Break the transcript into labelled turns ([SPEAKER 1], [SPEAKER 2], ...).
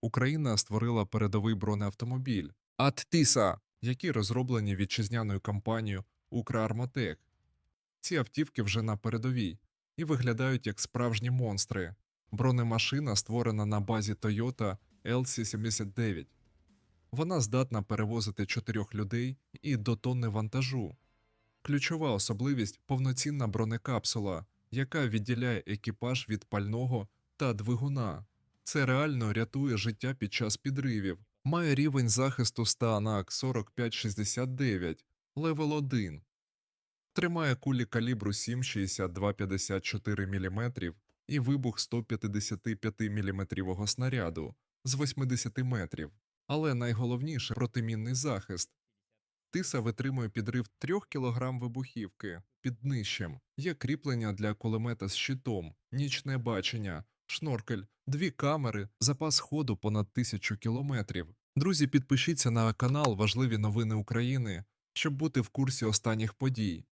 [SPEAKER 1] Україна створила передовий бронеавтомобіль АТТІСА, які розроблені вітчизняною компанією Украармотек. Ці автівки вже на передовій і виглядають як справжні монстри. Бронемашина створена на базі Toyota LC79. Вона здатна перевозити чотирьох людей і до тонни вантажу. Ключова особливість повноцінна бронекапсула, яка відділяє екіпаж від пального та двигуна. Це реально рятує життя під час підривів. Має рівень захисту станак 4569, левел 1. Тримає кулі калібру 7,62-54 мм і вибух 155 мм снаряду з 80 метрів. Але найголовніше протимінний захист. Тиса витримує підрив 3 кг вибухівки під днищем. Є кріплення для кулемета з щитом, нічне бачення, шноркель, дві камери, запас ходу понад тисячу кілометрів. Друзі, підпишіться на канал Важливі новини України, щоб бути в курсі останніх подій.